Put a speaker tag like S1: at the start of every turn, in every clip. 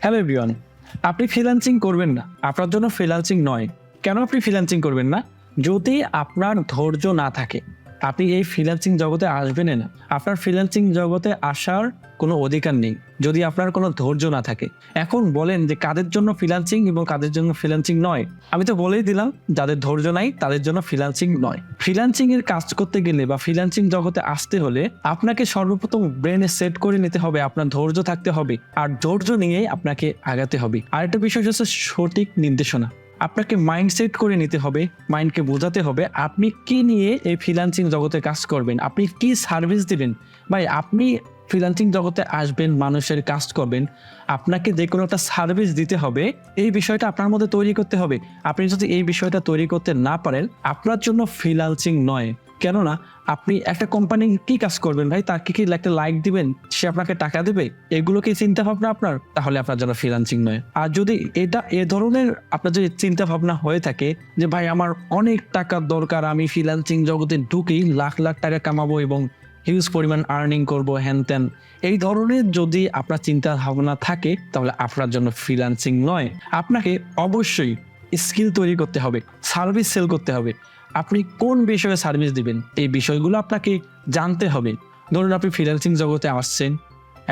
S1: Hello everyone আপনি freelancing করবেন না। আপনার জন্য ফ্রিল্যান্সিং নয়। কেন আপনি ফ্রিল্যান্সিং করবেন না? যদি আপনার ধৈর্য না থাকে আপনি এই ফ্রিল্যান্সিং জগতে আসবেন না। আপনার ফ্রিল্যান্সিং জগতে আসার কোনো অধিকার নেই, যদি আপনার কোনো ধৈর্য না থাকে। এখন বলেন যে কাদের জন্য ফ্রিল্যান্সিং এবং কাদের জন্য ফ্রিল্যান্সিং নয়। আমি তো বলেই দিলাম, যাদের ধৈর্য নাই, তাদের জন্য ফ্রিল্যান্সিং নয়। ফ্রিল্যান্সিং এর কাজ করতে গেলে বা ফ্রিল্যান্সিং জগতে আসতে হলে আপনাকে সর্বপ্রথম ব্রেনে সেট করে নিতে হবে, আপনার ধৈর্য থাকতে হবে। আর ধৈর্য নিয়েই আপনাকে আগাতে হবে। আর একটা বিষয় হচ্ছে সঠিক নির্দেশনা। আপনাকে মাইন্ডসেট করে নিতে হবে মাইন্ডকে বোঝাতে হবে, আপনি কি নিয়ে এই ফ্রিলান্সিং জগতে কাজ করবেন? আপনি কি সার্ভিস দিবেন? ভাই, আপনি ফ্রিলান্সিং জগতে আসবেন, মানুষের কাজ করবেন, আপনাকে যে কোনো একটা সার্ভিস দিতে হবে, এই বিষয়টা আপনার মধ্যে তৈরি করতে হবে। আপনি যদি এই বিষয়টা তৈরি করতে না পারেন, আপনার জন্য ফ্রিলান্সিং নয়। কেননা আপনি একটা কোম্পানি কি কাজ করবেন ভাই? তাকে কি একটা লাইক দিবেন? সে আপনাকে টাকা দেবে? এগুলো কি চিন্তা ভাবনা আপনার? তাহলে আপনার জন্য ফ্রিল্যান্সিং নয়। আর যদি এটা, এ ধরনের আপনার যদি চিন্তা ভাবনা হয়ে থাকে যে, ভাই, আমার অনেক টাকার দরকার, আমি ফ্রিল্যান্সিং জগতে ঢুকেই লাখ লাখ টাকা কামাবো এবং হিউজ পরিমাণ আর্নিং করব হ্যান ত্যান। এই ধরনের যদি আপনার চিন্তা ভাবনা থাকে, তাহলে আপনার জন্য ফ্রিল্যান্সিং নয়। আপনাকে অবশ্যই স্কিল তৈরি করতে হবে সার্ভিস সেল করতে হবে। আপনি কোন বিষয়ে সার্ভিস দিবেন? এই বিষয়গুলো আপনাকে জানতে হবে। ধরুন আপনি ফ্রিল্যান্সিং জগতে আসছেন,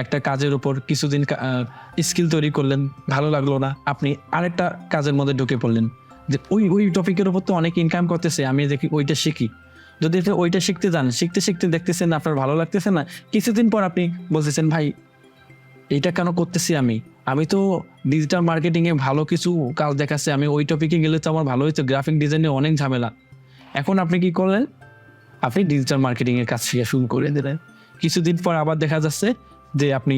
S1: একটা কাজের উপর কিছুদিন স্কিল তৈরি করলেন, ভালো লাগল না, আপনি আরেকটা কাজের মধ্যে ঢুকে পড়লেন। যে ওই ওই টপিকের উপর তো অনেক ইনকাম করতেছে, আমি দেখি ওইটা শিখি। যদি আপনি ওইটা শিখতে যান, শিখতে শিখতে দেখতেছেন আপনার ভালো লাগতেছে না, কিছুদিন পর আপনি বলতেছেন, ভাই, এইটা কেন করতেছি আমি? আমি তো ডিজিটাল মার্কেটিংয়ে ভালো কিছু কাজ দেখাচ্ছে, আমি ওই টপিকে গেলে তো আমার ভালো হয়েছে গ্রাফিক ডিজাইনে অনেক ঝামেলা। এখন আপনি কি করলেন? আপনি ডিজিটাল মার্কেটিংয়ের কাজ শিখে শুরু করে দিলেন। কিছুদিন পর আবার দেখা যাচ্ছে যে আপনি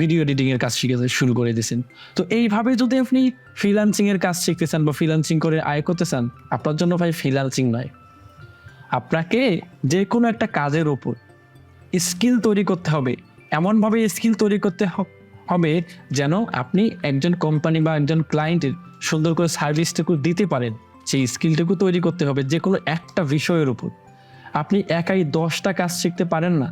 S1: ভিডিও এডিটিংয়ের কাজ শিখে শুরু করে দিয়েছেন। তো এইভাবে যদি আপনি ফ্রিল্যান্সিংয়ের কাজ শিখতে চান বা ফ্রিল্যান্সিং করে আয় করতে চান, আপনার জন্য ভাই ফ্রিল্যান্সিং নয়। আপনাকে যে কোনো একটা কাজের ওপর স্কিল তৈরি করতে হবে। এমনভাবে স্কিল তৈরি করতে হবে যেন আপনি একজন কোম্পানি বা একজন ক্লায়েন্টের সুন্দর করে সার্ভিসটুকু দিতে পারেন। সেই স্কিলটুকু তৈরি করতে হবে যে কোনো একটা বিষয়ের উপর। আপনি একাই দশটা কাজ শিখতে পারেন না।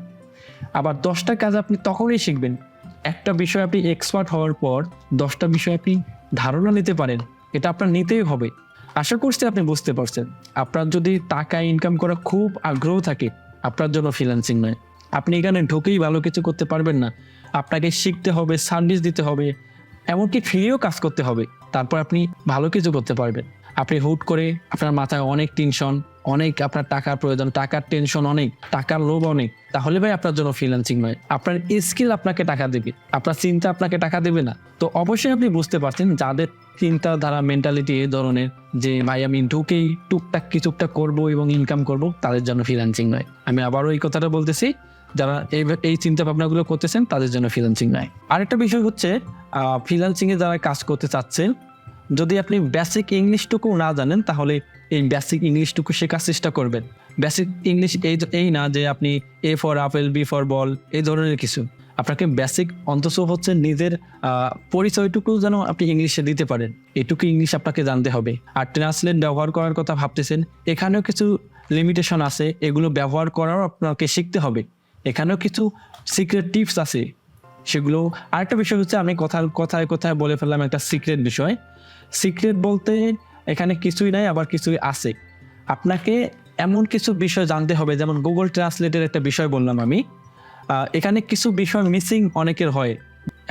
S1: আবার দশটা কাজ আপনি তখনই শিখবেন। একটা বিষয় আপনি এক্সপার্ট হওয়ার পর দশটা বিষয় আপনি ধারণা নিতে পারেন। এটা আপনার নিতেই হবে। আশা করছি আপনি বুঝতে পারছেন। আপনার যদি টাকা ইনকাম করা খুব আগ্রহ থাকে, আপনার জন্য ফ্রিল্যান্সিং নয়। আপনি এখানে ঢুকেই ভালো কিছু করতে পারবেন না। আপনাকে শিখতে হবে সার্ভিস দিতে হবে, এমনকি ফ্রিও কাজ করতে হবে। তারপর আপনি ভালো কিছু করতে পারবেন। আপনি হুট করে আপনার মাথায় অনেক টেনশন অনেক আপনার টাকার প্রয়োজন, টাকার টেনশন অনেক, টাকার লোভ অনেক, তাহলে ভাই আপনার জন্য ফ্রিল্যান্সিং নয়। আপনার স্কিল আপনাকে টাকা দেবে, আপনার চিন্তা আপনাকে টাকা দেবে না। তো অবশ্যই আপনি বুঝতে পারছেন যাদের চিন্তাধারা মেন্টালিটি এই ধরনের যে, ভাই, আমি ঢুকেই টুকটাক কিছুটা করব এবং ইনকাম করব, তাদের জন্য ফ্রিল্যান্সিং নয়। আমি আবারও এই কথাটা বলতেছি, যারা এই এই চিন্তা ভাবনাগুলো করতেছেন, তাদের জন্য ফ্রিল্যান্সিং নয়। আরেকটা বিষয় হচ্ছে ফ্রিল্যান্সিংয়ে যারা কাজ করতে চাচ্ছেন যদি আপনি বেসিক ইংলিশটুকু না জানেন, তাহলে এই বেসিক ইংলিশটুকু শেখার চেষ্টা করবেন। বেসিক ইংলিশ এই এই না যে আপনি A for apple B for ball এই ধরনের কিছু। আপনাকে বেসিক অন্তত হচ্ছে নিজের পরিচয়টুকু যেন আপনি ইংলিশে দিতে পারেন। এটুকু ইংলিশ আপনাকে জানতে হবে। আর ট্রান্সলেট ব্যবহার করার কথা ভাবতেছেন, এখানেও কিছু লিমিটেশন আছে, এগুলো ব্যবহার করাও আপনাকে শিখতে হবে। এখানেও কিছু সিক্রেট টিপস আছে। সেগুলো আরেকটা বিষয় হচ্ছে, আমি কথা কথায় কথায় বলে ফেললাম একটা সিক্রেট বিষয়। সিক্রেট বলতে এখানে কিছুই নাই, আবার কিছুই আছে। আপনাকে এমন কিছু বিষয় জানতে হবে, যেমন গুগল ট্রান্সলেটের একটা বিষয় বললাম আমি। এখানে কিছু বিষয় মিসিং অনেকের হয়।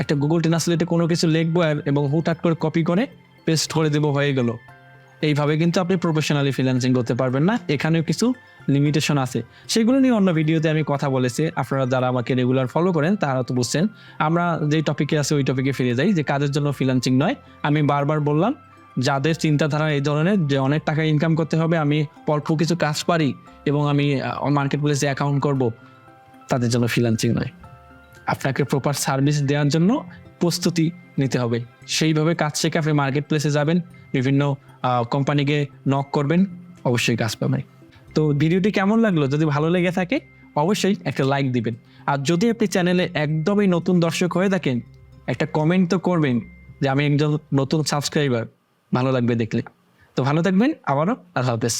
S1: একটা গুগল ট্রান্সলেটে কোনো কিছু লিখব এবং হুটহাট করে কপি করে পেস্ট করে দেবো, হয়ে গেল। এইভাবে কিন্তু আপনি প্রফেশনালি ফ্রিল্যান্সিং করতে পারবেন না। এখানেও কিছু লিমিটেশন আছে। সেগুলো নিয়ে অন্য ভিডিওতে আমি কথা বলেছি। আপনারা যারা আমাকে রেগুলার ফলো করেন, তারা তো বুঝছেন। আমরা যে টপিকে আছে, ওই টপিকে ফিরে যাই। যে কাজের জন্য ফ্রিল্যান্সিং নয়, আমি বারবার বললাম, যাদের চিন্তাধারা এই ধরনের, যে অনেক টাকা ইনকাম করতে হবে, আমি অল্প কিছু কাজ পারি এবং আমি মার্কেট প্লেসে অ্যাকাউন্ট করব, তাদের জন্য ফ্রিল্যান্সিং নয়। আপনাকে প্রপার সার্ভিস দেওয়ার জন্য প্রস্তুতি নিতে হবে। সেইভাবে কাজ শেখে আপনি মার্কেট প্লেসে যাবেন, বিভিন্ন কোম্পানিকে নক করবেন, অবশ্যই কাজ পাবেন। তো ভিডিওটি কেমন লাগল? যদি ভালো লেগে থাকে, অবশ্যই একটা লাইক দিবেন। আর যদি আপনি চ্যানেলে একদমই নতুন দর্শক হয়ে থাকেন, একটা কমেন্ট তো করবেন যে আমি একজন নতুন সাবস্ক্রাইবার ভালো লাগবে দেখলে। তো ভালো থাকবেন, আবারও আল্লাহ হাফেজ।